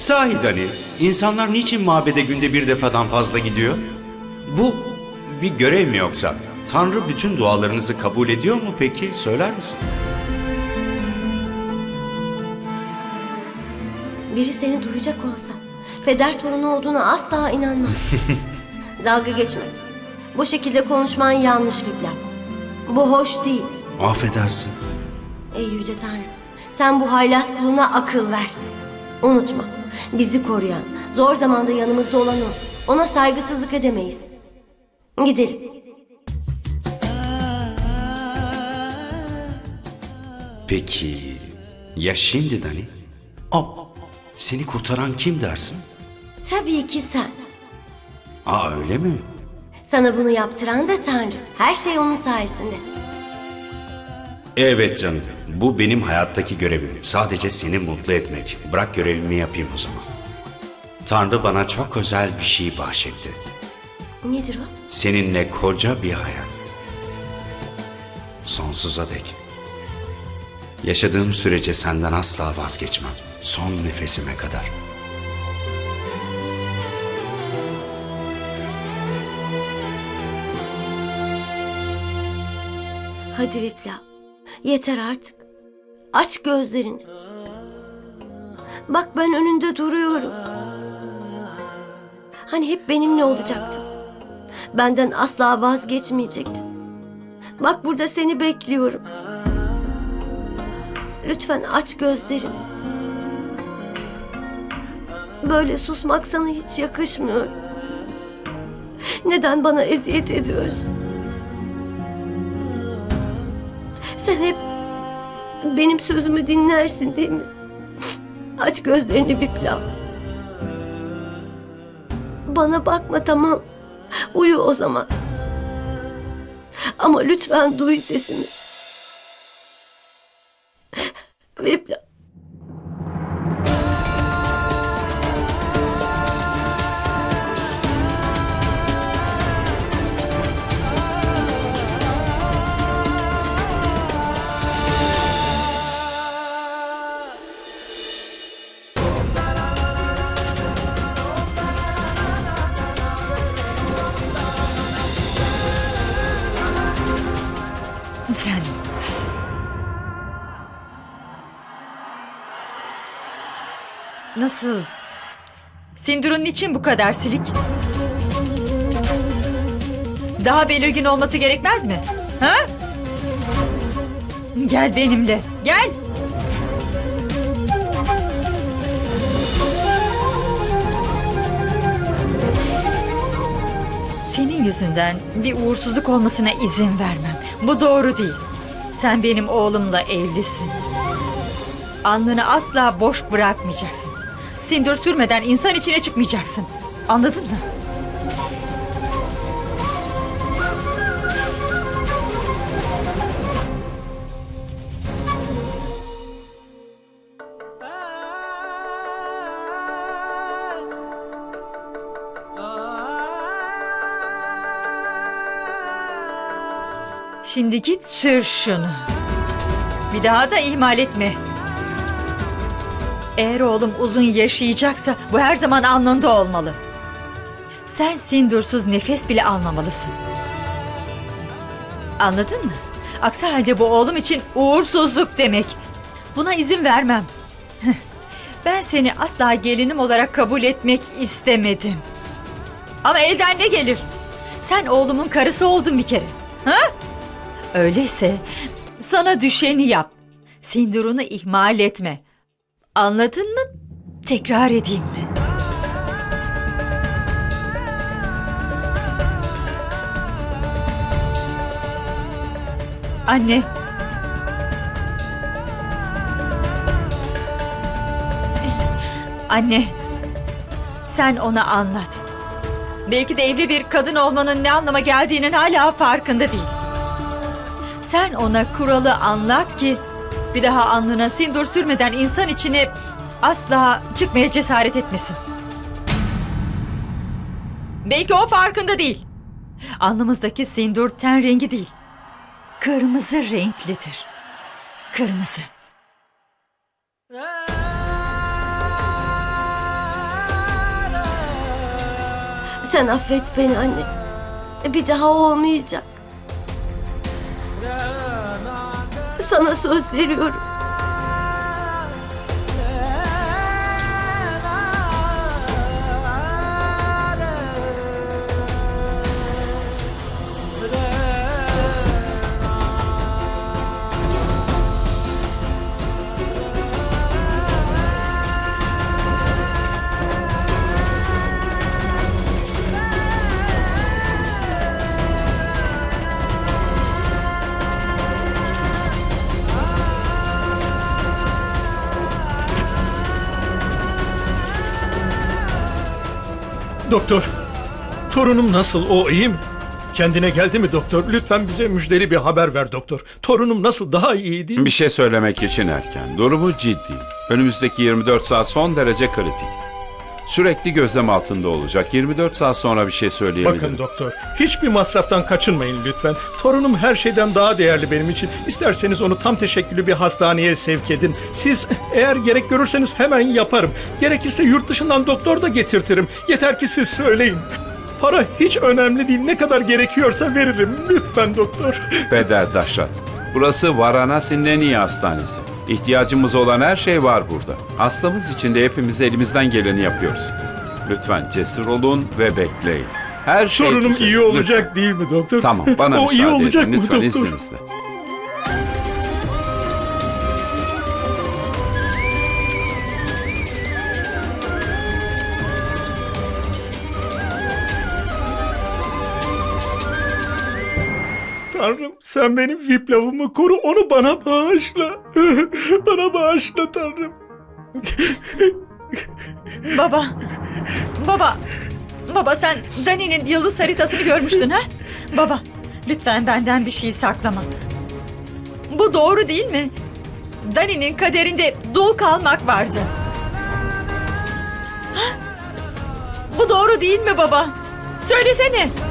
Sahi Dani, insanlar niçin mabede günde bir defadan fazla gidiyor? Bu bir görev mi yoksa? Tanrı bütün dualarınızı kabul ediyor mu peki? Söyler misin? Biri seni duyacak olsa peder torunu olduğuna asla inanmam. Dalga geçme. Bu şekilde konuşman yanlış Fipla. Bu hoş değil. Affedersin. Ey yüce Tanrım. Sen bu haylaz kuluna akıl ver. Unutma. Bizi koruyan, zor zamanda yanımızda olan o. Ona saygısızlık edemeyiz. Gidelim. Peki ya şimdi Dani? Aa, seni kurtaran kim dersin? Tabii ki sen. Aa öyle mi? Sana bunu yaptıran da Tanrı. Her şey onun sayesinde. Evet canım. Bu benim hayattaki görevim. Sadece seni mutlu etmek. Bırak görevimi yapayım o zaman. Tanrı bana çok özel bir şey bahşetti. Nedir o? Seninle koca bir hayat. Sonsuza dek. Yaşadığım sürece senden asla vazgeçmem. Son nefesime kadar. Hadi Vipla. Yeter artık. Aç gözlerini. Bak ben önünde duruyorum. Hani hep benimle olacaktın. Benden asla vazgeçmeyecektin. Bak burada seni bekliyorum. Lütfen aç gözlerini. Böyle susmak sana hiç yakışmıyor. Neden bana eziyet ediyorsun? Sen hep benim sözümü dinlersin değil mi? Aç gözlerini bir plan. Bana bakma tamam. Uyu o zaman. Ama lütfen duy sesimi. Nasıl? Sindur'un için bu kadar silik? Daha belirgin olması gerekmez mi? Ha? Gel benimle. Gel. Senin yüzünden bir uğursuzluk olmasına izin vermem. Bu doğru değil. Sen benim oğlumla evlisin. Alnını asla boş bırakmayacaksın. Sindur sürmeden insan içine çıkmayacaksın. Anladın mı? Şimdi git sür şunu. Bir daha da ihmal etme. Eğer oğlum uzun yaşayacaksa bu her zaman alnında olmalı. Sen sindursuz nefes bile almamalısın. Anladın mı? Aksi halde bu oğlum için uğursuzluk demek. Buna izin vermem. Ben seni asla gelinim olarak kabul etmek istemedim. Ama elden ne gelir? Sen oğlumun karısı oldun bir kere. Ha? Öyleyse sana düşeni yap. Sindurunu ihmal etme. Anladın mı? Tekrar edeyim mi? Anne. Anne. Sen ona anlat. Belki de evli bir kadın olmanın ne anlama geldiğinin hala farkında değil. Sen ona kuralı anlat ki bir daha alnına sindur sürmeden insan içine asla çıkmaya cesaret etmesin. Belki o farkında değil. Alnımızdaki sindur ten rengi değil. Kırmızı renklidir. Kırmızı. Sen affet beni anne. Bir daha olmayacak. Sana söz veriyorum. Doktor, torunum nasıl? O iyi mi? Kendine geldi mi doktor? Lütfen bize müjdeli bir haber ver doktor. Torunum nasıl? Daha iyi değil mi? Bir şey söylemek için erken. Durumu ciddi. Önümüzdeki 24 saat son derece kritik. Sürekli gözlem altında olacak. 24 saat sonra bir şey söyleyebilirim. Bakın doktor, hiçbir masraftan kaçınmayın lütfen. Torunum her şeyden daha değerli benim için. İsterseniz onu tam teşekküllü bir hastaneye sevk edin. Siz eğer gerek görürseniz hemen yaparım. Gerekirse yurt dışından doktor da getirtirim. Yeter ki siz söyleyin. Para hiç önemli değil. Ne kadar gerekiyorsa veririm. Lütfen doktor. Peder Daşrat. Burası iyi hastanesi. İhtiyacımız olan her şey var burada. Hastamız için de hepimiz elimizden geleni yapıyoruz. Lütfen cesur olun ve bekleyin. Her şey Torunum düzelir. iyi olacak değil mi doktor? Lütfen. Tamam bana o müsaade iyi olacak edin. mı Lütfen doktor? izninizle. Sen benim viplavımı koru onu bana bağışla. bana bağışla Tanrım. Baba. Baba. Baba sen Dani'nin yıldız haritasını görmüştün ha? Baba lütfen benden bir şey saklama. Bu doğru değil mi? Dani'nin kaderinde dul kalmak vardı. Ha? Bu doğru değil mi baba? Söylesene.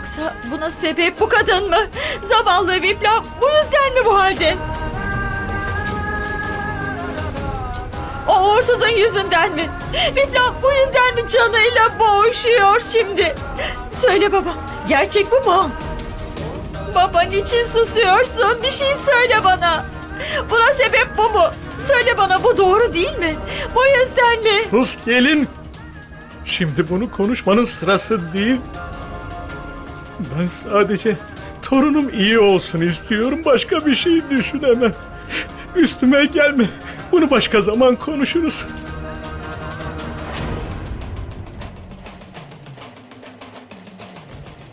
Yoksa buna sebep bu kadın mı? Zavallı Vipla bu yüzden mi bu halde? O uğursuzun yüzünden mi? Vipla bu yüzden mi canıyla boğuşuyor şimdi? Söyle baba, gerçek bu mu? Baba niçin susuyorsun? Bir şey söyle bana. Buna sebep bu mu? Söyle bana bu doğru değil mi? Bu yüzden mi? Sus gelin. Şimdi bunu konuşmanın sırası değil. Ben sadece torunum iyi olsun istiyorum. Başka bir şey düşünemem. Üstüme gelme. Bunu başka zaman konuşuruz.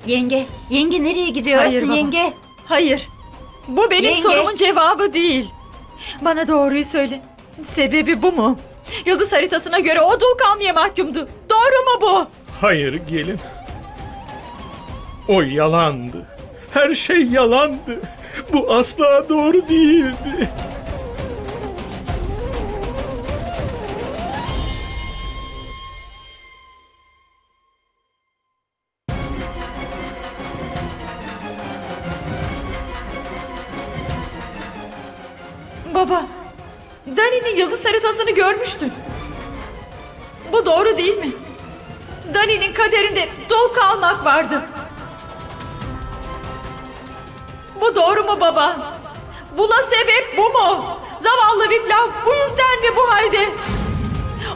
Yenge, yenge nereye gidiyorsun Hayır baba. yenge? Hayır. Bu benim Yenge. sorumun cevabı değil. Bana doğruyu söyle. Sebebi bu mu? Yıldız haritasına göre o dul kalmaya mahkumdu. Doğru mu bu? Hayır gelin. O yalandı. Her şey yalandı. Bu asla doğru değildi. Baba, Dani'nin yıldız haritasını görmüştün. Bu doğru değil mi? Dani'nin kaderinde dul kalmak vardı. Bu doğru mu baba? Buna sebep bu mu? Zavallı Viplav bu yüzden mi bu halde?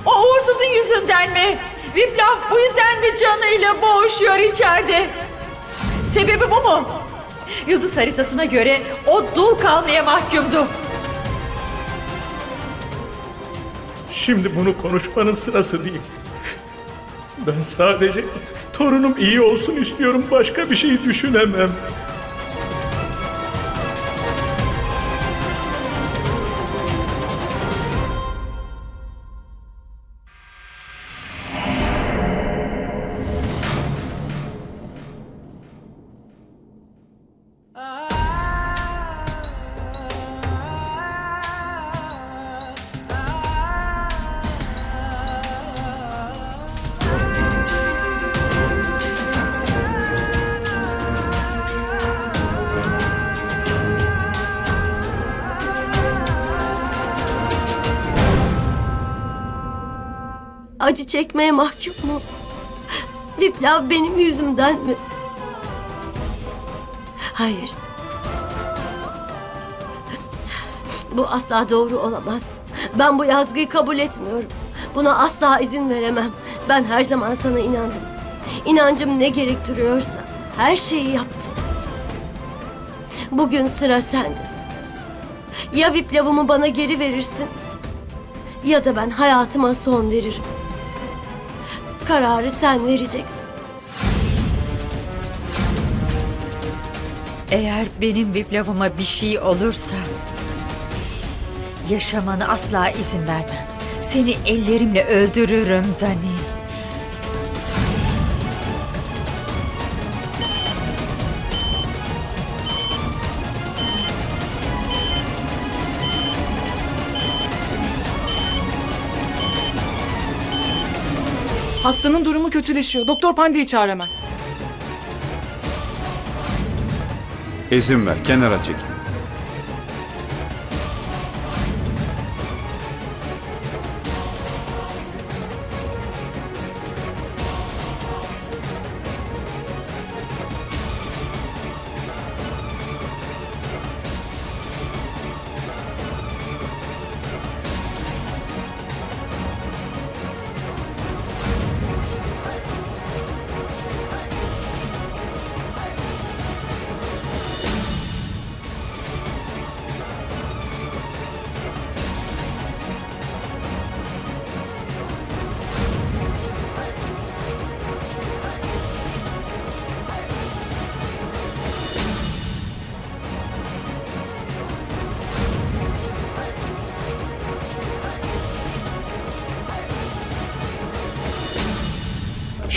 O uğursuzun yüzünden mi? Viplav bu yüzden mi canıyla boğuşuyor içeride? Sebebi bu mu? Yıldız haritasına göre o dul kalmaya mahkumdu. Şimdi bunu konuşmanın sırası değil. Ben sadece torunum iyi olsun istiyorum. Başka bir şey düşünemem. Acı çekmeye mahkum mu? Viplav benim yüzümden mi? Hayır. Bu asla doğru olamaz. Ben bu yazgıyı kabul etmiyorum. Buna asla izin veremem. Ben her zaman sana inandım. İnancım ne gerektiriyorsa her şeyi yaptım. Bugün sıra sende. Ya Viplav'ımı bana geri verirsin ya da ben hayatıma son veririm. Kararı sen vereceksin. Eğer benim Viplav'ıma bir şey olursa yaşamana asla izin vermem. Seni ellerimle öldürürüm Dani. Hastanın durumu kötüleşiyor. Doktor Pandey'i çağır hemen. İzin ver, kenara çekil.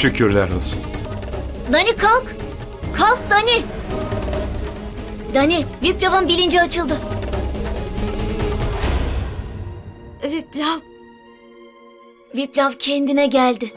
Şükürler olsun. Dani kalk. Kalk Dani. Dani, Viplav'ın bilinci açıldı. Viplav Viplav kendine geldi.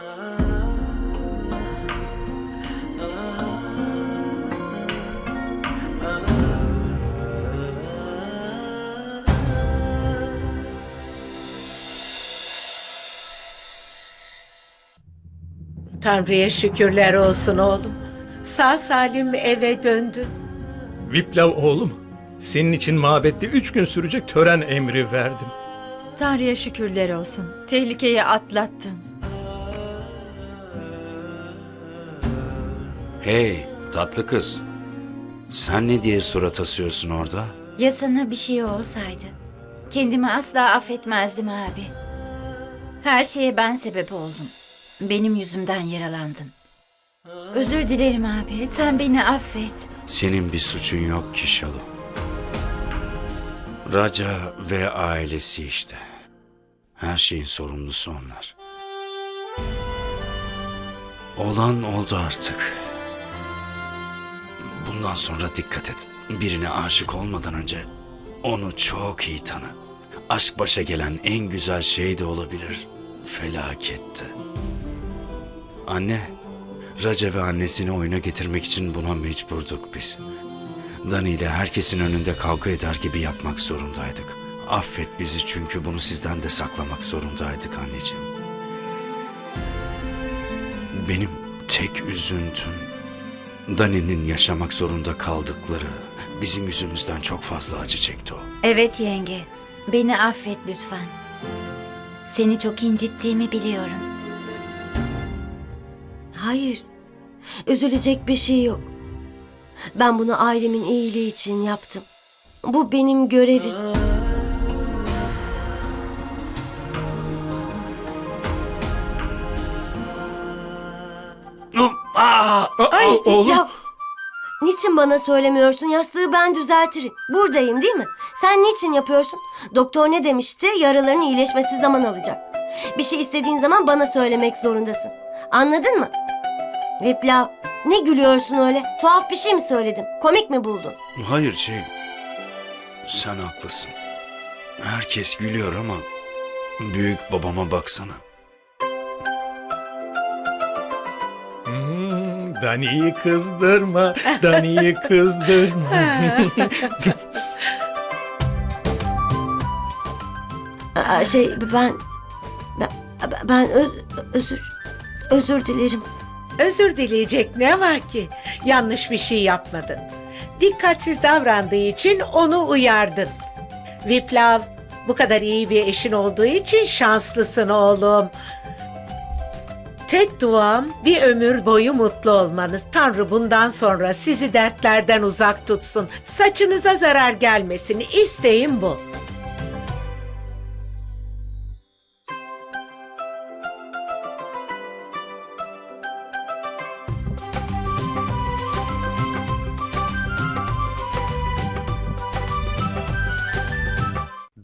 Tanrı'ya şükürler olsun oğlum. Sağ salim eve döndün. Viplav oğlum, senin için mabette üç gün sürecek tören emri verdim. Tanrı'ya şükürler olsun. Tehlikeyi atlattın. Hey tatlı kız. Sen ne diye surat asıyorsun orada? Ya sana bir şey olsaydı? Kendimi asla affetmezdim abi. Her şeye ben sebep oldum. Benim yüzümden yaralandın. Özür dilerim abi. Sen beni affet. Senin bir suçun yok ki Şalu. Raca ve ailesi işte. Her şeyin sorumlusu onlar. Olan oldu artık. Bundan sonra dikkat et. Birine aşık olmadan önce onu çok iyi tanı. Aşk başa gelen en güzel şey de olabilir. Felaketti. Anne, Raca ve annesini oyuna getirmek için buna mecburduk biz. Dani ile herkesin önünde kavga eder gibi yapmak zorundaydık. Affet bizi çünkü bunu sizden de saklamak zorundaydık anneciğim. Benim tek üzüntüm Dani'nin yaşamak zorunda kaldıkları bizim yüzümüzden çok fazla acı çekti o. Evet yenge. Beni affet lütfen. Seni çok incittiğimi biliyorum. Hayır. Üzülecek bir şey yok. Ben bunu ailemin iyiliği için yaptım. Bu benim görevim. Ay oğlum, ya niçin bana söylemiyorsun? Yastığı ben düzeltirim. Buradayım değil mi? Sen niçin yapıyorsun? Doktor ne demişti? Yaraların iyileşmesi zaman alacak. Bir şey istediğin zaman bana söylemek zorundasın. Anladın mı? Viplav ne gülüyorsun öyle? Tuhaf bir şey mi söyledim? Komik mi buldun? Hayır şey, sen haklısın. Herkes gülüyor ama büyük babama baksana. Hmm, Dani'yi kızdırma, Dani'yi kızdırma. Aa, şey ben ben, ben öz- özür özür dilerim. Özür dileyecek ne var ki? Yanlış bir şey yapmadın. Dikkatsiz davrandığı için onu uyardın. Viplav, bu kadar iyi bir eşin olduğu için şanslısın oğlum. Tek duam bir ömür boyu mutlu olmanız. Tanrı bundan sonra sizi dertlerden uzak tutsun. Saçınıza zarar gelmesin. İsteğim bu.